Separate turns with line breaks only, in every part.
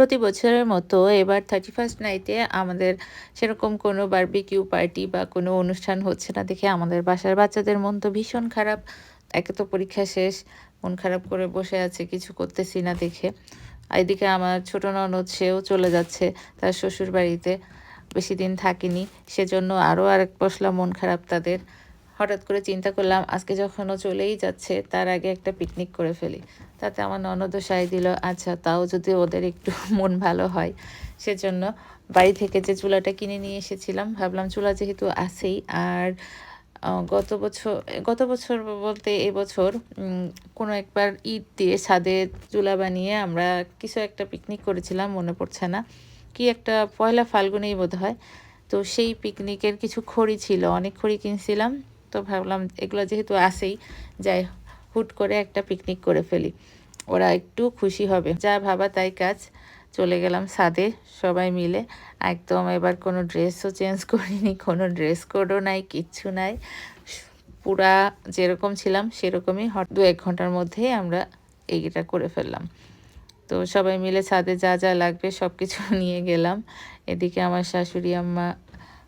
প্রতি বছরের মতো এবার থার্টি ফার্স্ট নাইটে আমাদের সেরকম কোনো বারবিকিউ পার্টি বা কোনো অনুষ্ঠান হচ্ছে না দেখে আমাদের বাসার বাচ্চাদের মন তো ভীষণ খারাপ। একে তো পরীক্ষা শেষ, মন খারাপ করে বসে আছে, কিছু করতেছি না দেখে। এদিকে আমার ছোট ননদ, সেও চলে যাচ্ছে তার শ্বশুর বাড়িতে বেশি দিন থাকিনি। সেজন্য আরও আরেক পশলা মন খারাপ তাদের। হঠাৎ করে চিন্তা করলাম, আজকে যখন ও চলেই যাচ্ছে, তার আগে একটা পিকনিক করে ফেলি। তাতে আমার ননদও সাই দিল আচ্ছা তাও যদি ওদের একটু মন ভালো হয়। সেজন্য বাড়ি থেকে যে চুলাটা কিনে নিয়ে এসেছিলাম, ভাবলাম চুলা যেহেতু আছেই, আর গত বছর গত বছর বলতে এবছর কোনো একবার ঈদ দিয়ে ছাদে চুলা বানিয়ে আমরা কিছু একটা পিকনিক করেছিলাম, মনে পড়ছে না। কি একটা পয়লা ফাল্গুনেই বোধ হয় তো সেই পিকনিকের কিছু খড়ি ছিল, অনেক খড়ি কিনছিলাম। তো ভাবলাম এগুলো যেহেতু আসেই যাই হুট করে একটা পিকনিক করে ফেলি। ওরা একটু খুশি হবে। যা ভাবা তাই কাজ। চলে গেলাম সাদে সবাই মিলে। একদম এবার কোনো ড্রেসও চেঞ্জ করিনি, কোনো ড্রেস কোডও নাই, কিচ্ছু নাই। পুরা যেরকম ছিলাম সেরকমই দু এক ঘণ্টার মধ্যেই আমরা এইটা করে ফেললাম। তো সবাই মিলে ছাদে যা যা লাগবে সব কিছু নিয়ে গেলাম। এদিকে আমার শাশুড়ি, আম্মা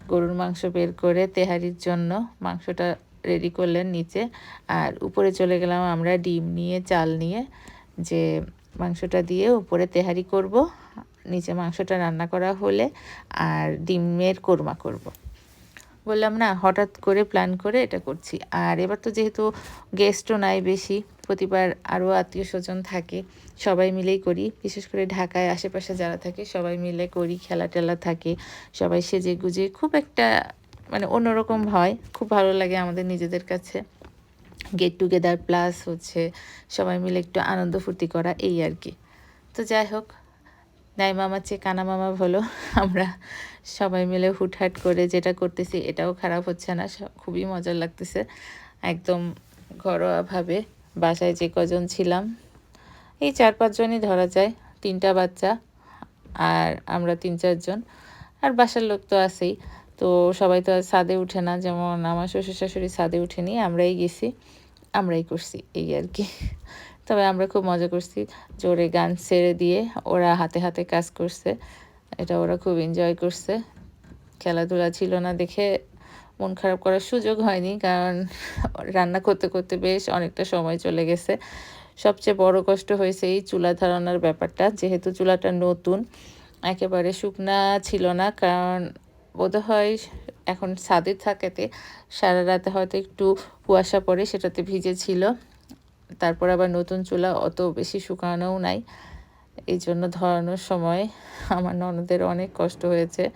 গরুর মাংস বের করে তেহারির জন্য মাংসটা রেডি করলেন নিচে আর উপরে চলে গেলাম আমরা ডিম নিয়ে, চাল নিয়ে, যে মাংসটা দিয়ে উপরে তেহারি করব নিচে মাংসটা রান্না করা হলে আর ডিমের কোরমা করব। বললাম, না, হঠাৎ করে প্ল্যান করে এটা করছি। আর এবার তো যেহেতু গেস্টও নাই বেশি, প্রতিবার আরও আত্মীয় স্বজন থাকে, সবাই মিলেই করি। বিশেষ করে ঢাকায় আশেপাশে যারা থাকে, সবাই মিলে করি খেলা টেলা থাকে, সবাই সেজে গুজে খুব একটা মানে অন্যরকম হয়, খুব ভালো লাগে আমাদের নিজেদের কাছে। গেট টুগেদার প্লাস হচ্ছে সবাই মিলে একটু আনন্দ ফুর্তি করা, এই আর কি। তো যাই হোক নাই মামার চেয়ে কানা মামা হলো আমরা সবাই মিলে হুটহাট করে যেটা করতেছি এটাও খারাপ হচ্ছে না খুবই মজার লাগতেছে। একদম ঘরোয়াভাবে বাসায় যে কজন ছিলাম, এই চার পাঁচজনই ধরা যায়, তিনটা বাচ্চা আর আমরা তিন চারজন। আর বাসার লোক তো আছেই, তো সবাই তো আর ছাদে উঠে না, যেমন আমার শ্বশুর শাশুড়ি ছাদে উঠেনি, আমরাই গেছি, আমরাই করছি, এই আর কি। তবে আমরা খুব মজা করছি জোরে গান ছেড়ে দিয়ে ওরা হাতে হাতে কাজ করছে। এটা ওরা খুব এনজয় করছে। খেলাধুলা ছিল না দেখে মন খারাপ করার সুযোগ হয়নি কারণ রান্না করতে করতে বেশ অনেকটা সময় চলে গেছে। সবচেয়ে বড় কষ্ট হয়েছে এই চুলা ধারণার ব্যাপারটা। যেহেতু চুলাটা নতুন, একেবারে শুকনা ছিল না কারণ বোধ হয় এখন ছাদে থাকেতে সারা রাতে হয়তো একটু কুয়াশা পড়ে সেটাতে ভিজে ছিল তারপর আবার নতুন চুলা, অত বেশি শুকানোও নাই। এই জন্য ধরানোর সময় আমার ননদের অনেক কষ্ট হয়েছে।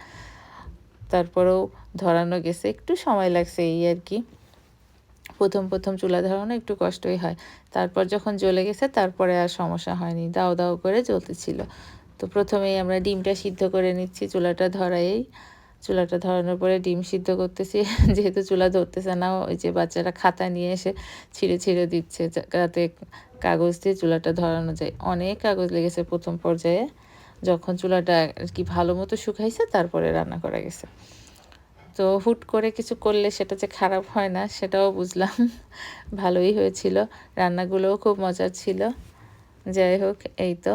তারপরেও ধরানো গেছে, একটু সময় লাগছে এই আর কি। প্রথম প্রথম চুলা ধরানো একটু কষ্টই হয়। তারপর যখন জ্বলে গেছে, তারপরে আর সমস্যা হয়নি, দাও দাও করে জ্বলতেছিল। তো প্রথমেই আমরা ডিমটা সিদ্ধ করে নিচ্ছি চুলাটা ধরাই চুলাটা ধরানোর পরে ডিম সিদ্ধ করতেছি। যেহেতু চুলা ধরতেছে না, ওই যে বাচ্চারা খাতা নিয়ে এসে ছিঁড়ে ছিঁড়ে দিচ্ছে। যাতে কাগজ দিয়ে চুলাটা ধরানো যায়। অনেক কাগজ লেগেছে প্রথম পর্যায়ে। যখন চুলাটা আর কি ভালো মতো শুকাইছে, তারপরে রান্না করা গেছে। তো হুট করে কিছু করলে সেটা যে খারাপ হয় না, সেটাও বুঝলাম। ভালোই হয়েছিল। রান্নাগুলোও খুব মজার ছিল। যাই হোক, এই তো।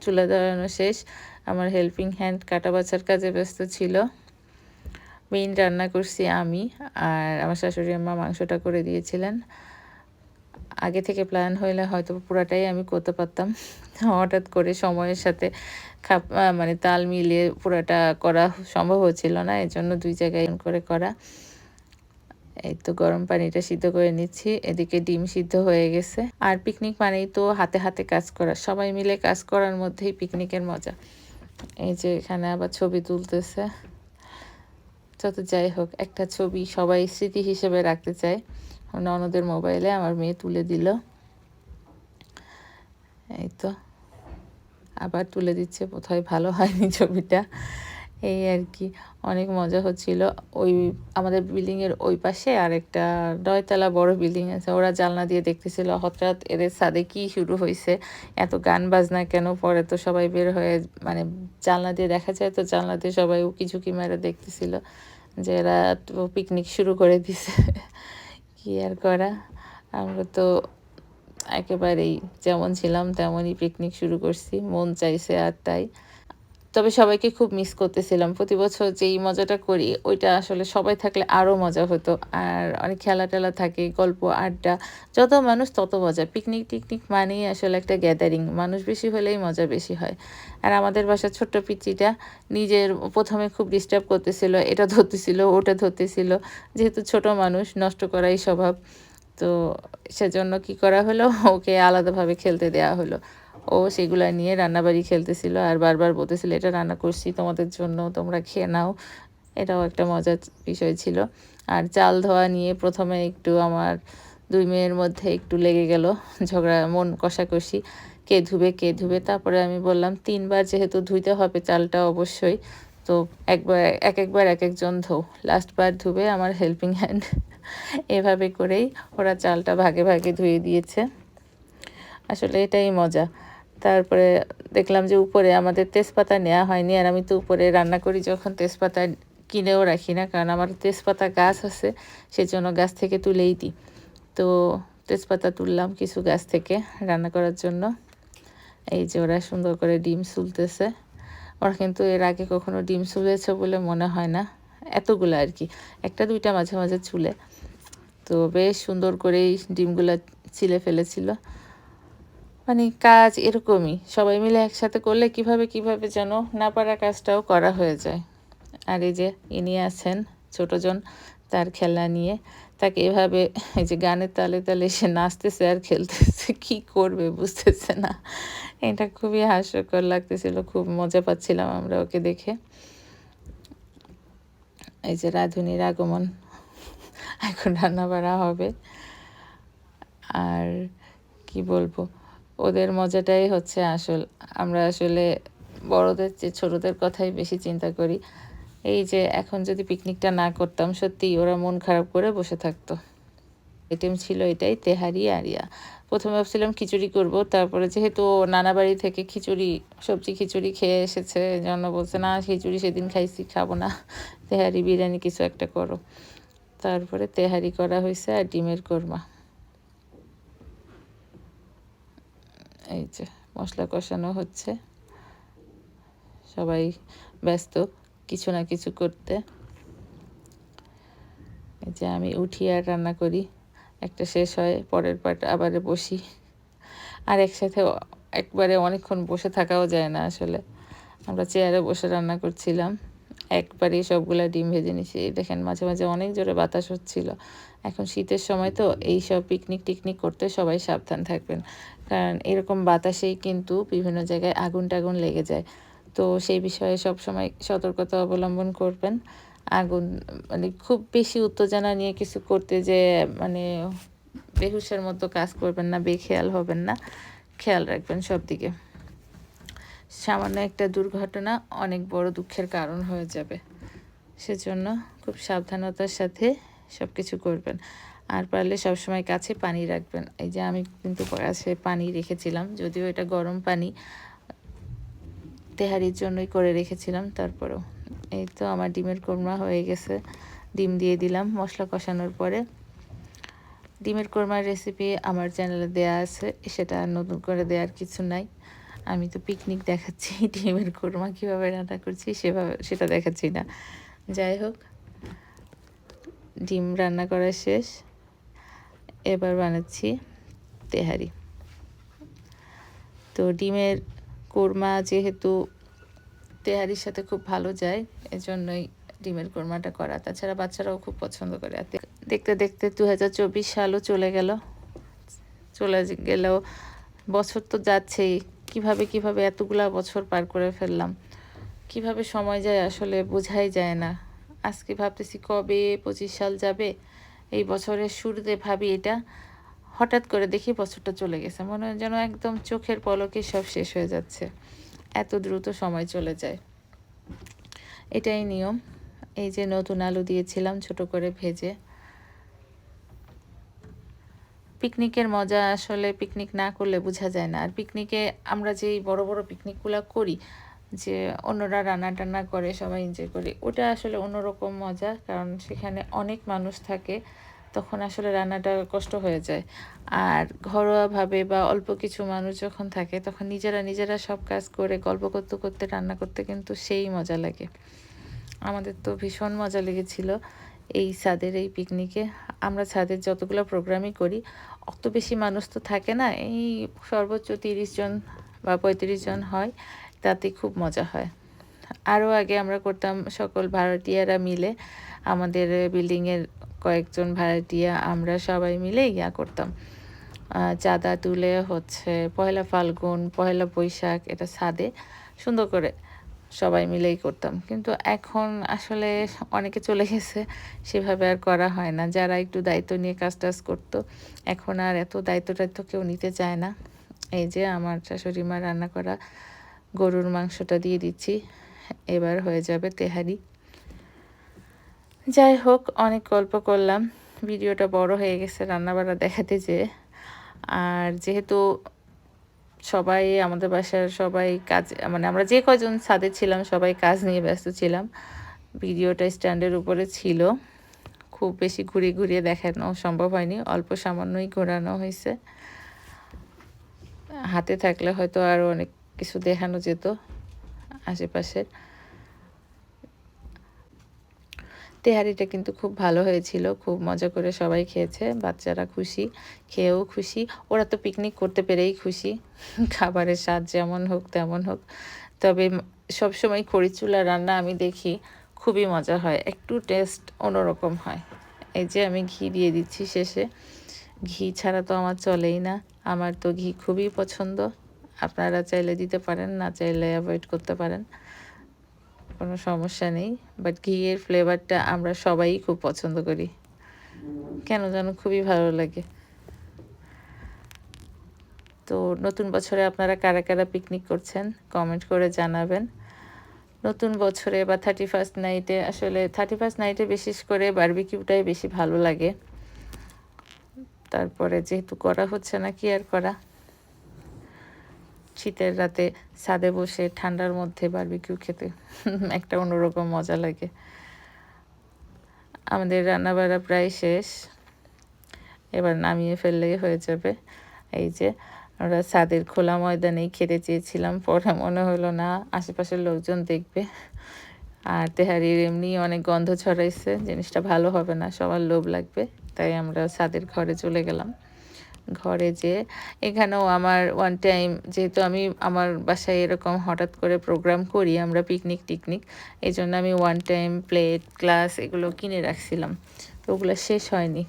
চুলা ধরানো শেষ। আমার হেল্পিং হ্যান্ড কাটা বাছার কাজে ব্যস্ত ছিল। মেইন রান্না করছি আমি আর আমার শাশুড়ি আম্মা মাংসটা করে দিয়েছিলেন। আগে থেকে প্ল্যান হইলে হয়তো পুরাটাই আমি করতে পারতাম। হঠাৎ করে সময়ের সাথে খাপ মানে তাল মিলিয়ে পুরাটা করা সম্ভব হচ্ছিল না এই জন্য দুই জায়গায় করে করা। এই তো গরম পানিটা সিদ্ধ করে নিচ্ছি, এদিকে ডিম সিদ্ধ হয়ে গেছে। আর পিকনিক মানেই তো হাতে হাতে কাজ করা, সবাই মিলে কাজ করার মধ্যেই পিকনিকের মজা। এই যে এখানে আবার ছবি তুলতেছে। যত যাই হোক, একটা ছবি সবাই স্মৃতি হিসেবে রাখতে চায়। ননদের মোবাইলে আমার মেয়ে তুলে দিল। এই তো, আবার তুলে দিচ্ছে। কোথায় ভালো হয়নি ছবিটা। এই আর কি। অনেক মজা হচ্ছিল। ওই আমাদের বিল্ডিংয়ের ওই পাশে আর একটা নয়তলা বড় বিল্ডিং আছে। ওরা জানলা দিয়ে দেখতেছিল, হঠাৎ এদের সাদে কি শুরু হয়েছে এত গান বাজনা কেন? পরে তো সবাই বের হয়ে মানে জানলা দিয়ে দেখা যায় তো জানলা দিয়ে সবাই উকি ঝুঁকি মেরে দেখতেছিল যে এরা পিকনিক শুরু করে দিছে। কি আর করা? আমরা তো একেবারেই যেমন ছিলাম তেমনই পিকনিক শুরু করছি। মন চাইছে আর তাই। তবে সবাইকে খুব মিস করতেছিলাম। প্রতি বছর যেই মজাটা করি, ওইটা আসলে সবাই থাকলে আরও মজা হতো। আর অনেক খেলা টেলা থাকে, গল্প, আড্ডা, যত মানুষ তত মজা। পিকনিক টিকনিক মানেই আসলে একটা গ্যাদারিং মানুষ বেশি হলেই মজা বেশি হয়। আর আমাদের বাসার ছোট্ট পিচিটা নিজের প্রথমে খুব ডিস্টার্ব করতেছিল, এটা ধরতেছিল, ওটা ধরতেছিল। যেহেতু ছোট মানুষ, নষ্ট করাই স্বভাব। তো সেজন্য কি করা হলো? ওকে আলাদাভাবে খেলতে দেওয়া হলো। ও সেগুলা নিয়ে রান্নাবাড়ি খেলতেছিল আর বারবার বলতেছিল, এটা রান্না করছি তোমাদের জন্য, তোমরা খেয়ে নাও। এটাও একটা মজার বিষয় ছিল। আর চাল ধোয়া নিয়ে প্রথমে একটু আমার দুই মেয়ের মধ্যে একটু লেগে গেল ঝগড়া, মন কষাকষি, কে ধুবে কে ধুবে। তারপরে আমি বললাম, তিনবার যেহেতু ধুইতে হবে চালটা অবশ্যই, তো একবার, এক একবার এক একজন ধো লাস্টবার ধুবে আমার হেল্পিং হ্যান্ড এভাবে করেই ওরা চালটা ভাগে ভাগে ধুয়ে দিয়েছে। আসলে এটাই মজা। তারপরে দেখলাম যে উপরে আমাদের তেজপাতা নেওয়া হয়নি, আর আমি তো উপরে রান্না করি যখন তেজপাতা কিনেও রাখি না, কারণ আমার তেজপাতা গাছ আছে, সেজন্য গাছ থেকে তুলেই দিই। তো তেজপাতা তুললাম কিছু গাছ থেকে রান্না করার জন্য। এই যে ওরা সুন্দর করে ডিম সুলতেছে। ওরা কিন্তু এর আগে কখনো ডিম সুলেছে বলে মনে হয় না, এতগুলো আর কি, একটা দুইটা মাঝে মাঝে চুলে তো বেশ সুন্দর করেই ডিমগুলো ছিলে ফেলেছিল। মানে কাজ এরকমই। সবাই মিলে একসাথে করলে কীভাবে কীভাবে যেন না পারা কাজটাও করা হয়ে যায়। আর এই যে ইনি আছেন ছোটজন তার খেলনা নিয়ে তাকে এভাবে এই যে গানের তালে তালে সে নাচতেছে আর খেলতেছে, কি করবে বুঝতেছে না। এটা খুবই হাস্যকর লাগতেছিল, খুব মজা পাচ্ছিলাম আমরা ওকে দেখে। এই যে রাধুনির আগমন, এখন রান্না বাড়া হবে। আর কি বলব? ওদের মজাটাই হচ্ছে আসল। আমরা আসলে বড়দের চেয়ে ছোটদের কথাই বেশি চিন্তা করি। এই যে এখন যদি পিকনিকটা না করতাম সত্যি ওরা মন খারাপ করে বসে থাকতো। আইটেম ছিল এটাই, তেহারি, আরিয়া। প্রথমে ভাবছিলাম খিচুড়ি করব, তারপরে যেহেতু নানা বাড়ি থেকে খিচুড়ি, সবজি খিচুড়ি খেয়ে এসেছে, জন্য বলছে, না, খিচুড়ি সেদিন খাইছি, খাব না। তেহারি, বিরিয়ানি কিছু একটা করো। তারপরে তেহারি করা হয়েছে আর ডিমের কোরমা। এই যে মশলা কষানো হচ্ছে। সবাই ব্যস্ত কিছু না কিছু করতে। এই যে আমি উঠি আর রান্না করি। একটা শেষ হয়, পরের পাট আবারে বসি। আর একসাথে একবারে অনেকক্ষণ বসে থাকাও যায় না আসলে। আমরা চেয়ারে বসে রান্না করছিলাম। একবারেই সবগুলা ডিম ভেজে নিছি। দেখেন মাঝে মাঝে অনেক জোরে বাতাস হচ্ছিল। এখন শীতের সময় তো এই সব পিকনিক টিকনিক করতে সবাই সাবধান থাকবেন। কারণ এরকম বাতাসেই কিন্তু বিভিন্ন জায়গায় আগুন টাগুন লেগে যায়। তো সেই বিষয়ে সব সময় সতর্কতা অবলম্বন করবেন। আগুন মানে খুব বেশি উত্তেজনা নিয়ে কিছু করতে যে মানে বেহুশের মতো কাজ করবেন না, বেখেয়াল হবেন না, খেয়াল রাখবেন সব দিকে সামান্য একটা দুর্ঘটনা অনেক বড় দুঃখের কারণ হয়ে যাবে। সেজন্য খুব সাবধানতার সাথে সব কিছু করবেন। আর পারলে সবসময় কাছে পানি রাখবেন। এই যে আমি কিন্তু কাছে পানি রেখেছিলাম, যদিও এটা গরম পানি, তেহারির জন্যই করে রেখেছিলাম, তারপরেও। এই তো আমার ডিমের কোরমা হয়ে গেছে, ডিম দিয়ে দিলাম মশলা কষানোর পরে। ডিমের কোরমার রেসিপি আমার চ্যানেলে দেয়া আছে, সেটা নতুন করে দেওয়ার কিছু নাই। আমি তো পিকনিক দেখাচ্ছি, ডিমের কোরমা কীভাবে রান্না করছি, সেভাবে, সেটা দেখাচ্ছি না। যাই হোক ডিম রান্না করা শেষ। এবার বানাচ্ছি তেহারি। তো ডিমের কোরমা যেহেতু তেহারির সাথে খুব ভালো যায়, এজন্যই ডিমের কোরমাটা করা। তাছাড়া বাচ্চারাও খুব পছন্দ করে। আর দেখতে দেখতে দু হাজার চব্বিশ সালও চলে গেল। চলে গেলেও বছর তো যাচ্ছেই। কীভাবে কীভাবে এতগুলা বছর পার করে ফেললাম? কীভাবে সময় যায় আসলে বোঝাই যায় না। আজকে ভাবতেছি কবে পঁচিশ সাল যাবে। এই বছরের শুরুতে ভাবি এটা। হঠাৎ করে দেখি বছরটা চলে গেছে। মনে হয় যেন একদম চোখের পলকে সব শেষ হয়ে যাচ্ছে। এত দ্রুত সময় চলে যায়। এটাই নিয়ম। এই যে নতুন আলু দিয়েছিলাম ছোট করে ভেজে। পিকনিকের মজা আসলে পিকনিক না করলে বোঝা যায় না। আর পিকনিকে আমরা যেই বড় বড় পিকনিকগুলো করি যে অন্যরা রান্না টান্না করে, সবাই এনজয় করে, ওটা আসলে অন্যরকম মজা, কারণ সেখানে অনেক মানুষ থাকে, তখন আসলে রান্নাটা কষ্ট হয়ে যায়। আর ঘরোয়াভাবে বা অল্প কিছু মানুষ যখন থাকে, তখন নিজেরা নিজেরা সব কাজ করে, গল্প করতে করতে, রান্না করতে কিন্তু সেই মজা লাগে। আমাদের তো ভীষণ মজা লেগেছিল এই ছাদের এই পিকনিকে। আমরা ছাদের যতগুলো প্রোগ্রামই করি, অত বেশি মানুষ তো থাকে না, এই সর্বোচ্চ তিরিশ জন বা পঁয়ত্রিশ জন হয়। তাতে খুব মজা হয়। আরও আগে আমরা করতাম সকল ভাড়াটিয়ারা মিলে, আমাদের বিল্ডিংয়ের কয়েকজন ভাড়াটিয়া আমরা সবাই মিলে ইয়া করতাম। চাঁদা তুলে হচ্ছে পয়লা ফাল্গুন পয়লা বৈশাখ, এটা ছাদে সুন্দর করে সবাই মিলেই করতাম। কিন্তু এখন আসলে অনেকে চলে গেছে, সেভাবে আর করা হয় না। যারা একটু দায়িত্ব নিয়ে কাজ টাজ করতো, এখন আর এত দায়িত্ব টাইত্ব কেউ নিতে চায় না। এই যে আমার শাশুড়ি মা রান্না করা গরুর মাংসটা দিয়ে দিচ্ছি। এবার হয়ে যাবে তেহারি। যাই হোক, অনেক গল্প করলাম। ভিডিওটা বড় হয়ে গেছে রান্নাবাড়া দেখাতে যেয়ে। আর যেহেতু সবাই আমাদের বাসার সবাই কাজ মানে আমরা যে কজন ছাদে ছিলাম, সবাই কাজ নিয়ে ব্যস্ত ছিলাম। ভিডিওটা স্ট্যান্ডের উপরে ছিল। খুব বেশি ঘুরিয়ে ঘুরিয়ে দেখানো সম্ভব হয়নি। অল্প সামান্যই ঘোরানো হয়েছে। হাতে থাকলে হয়তো আরও অনেক কিছু দেখানো যেত আশেপাশের। তেহারিটা কিন্তু খুব ভালো হয়েছিল, খুব মজা করে সবাই খেয়েছে, বাচ্চারা খুশি, খেয়েও খুশি। ওরা তো পিকনিক করতে পেরেই খুশি, খাবারের স্বাদ যেমন হোক তেমন হোক। তবে সবসময় খড়ি চুলা রান্না আমি দেখি খুবই মজা হয়, একটু টেস্ট অন্যরকম হয়। এই যে আমি ঘি দিয়ে দিচ্ছি শেষে। ঘি ছাড়া তো আমার চলেই না, আমার তো ঘি খুবই পছন্দ। আপনারা চাইলে দিতে পারেন, না চাইলে অ্যাভয়েড করতে পারেন। কোনো সমস্যা নেই বাট ঘিয়ের ফ্লেভারটা আমরা সবাই খুব পছন্দ করি। কেন যেন খুবই ভালো লাগে। তো নতুন বছরে আপনারা কারা কারা পিকনিক করছেন কমেন্ট করে জানাবেন। নতুন বছরে বা থার্টি ফার্স্ট নাইটে আসলে থার্টি ফার্স্ট নাইটে বিশেষ করে বারবিকিউটাই বেশি ভালো লাগে। তারপরে যেহেতু করা হচ্ছে না, কি আর করা? শীতের রাতে ছাদে বসে ঠান্ডার মধ্যে বারবিকিউ খেতে একটা অন্যরকম মজা লাগে। আমাদের রান্নাবাড়া প্রায় শেষ। এবার নামিয়ে ফেললেই হয়ে যাবে। এই যে, আমরা ছাদের খোলা ময়দানেই খেতে চেয়েছিলাম, পরে মনে হলো না, আশেপাশের লোকজন দেখবে। আর তেহারির এমনি অনেক গন্ধ ছড়াইছে, জিনিসটা ভালো হবে না, সবার লোভ লাগবে, তাই আমরা ছাদের ঘরে চলে গেলাম। ঘরে যে এখানেও আমার ওয়ান টাইম যেহেতু আমি আমার বাসায় এরকম হঠাৎ করে প্রোগ্রাম করি, আমরা পিকনিক টিকনিক এই জন্য আমি ওয়ান টাইম প্লেট গ্লাস এগুলো কিনে রাখছিলাম। তো ওগুলো শেষ হয়নি।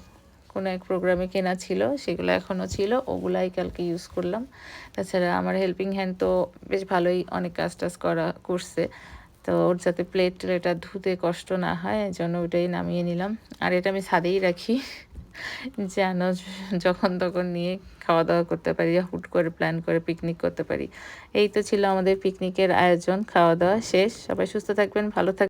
কোনো এক প্রোগ্রামে কেনা ছিল, সেগুলো এখনও ছিল, ওগুলাই কালকে ইউজ করলাম। তাছাড়া আমার হেল্পিং হ্যান্ড তো বেশ ভালোই অনেক কাজ টাজ করা, করছে। তো ওর যাতে প্লেট টেলেটা ধুতে কষ্ট না হয় জন্য ওটাই নামিয়ে নিলাম। আর এটা আমি ছাদেই রাখি। যেন যখন তখন নিয়ে খাওয়া দাওয়া করতে পারি, হুট করে প্ল্যান করে পিকনিক করতে পারি। এই তো ছিল আমাদের পিকনিকের আয়োজন, খাওয়া দাওয়া শেষ। সবাই সুস্থ থাকবেন, ভালো থাকবেন।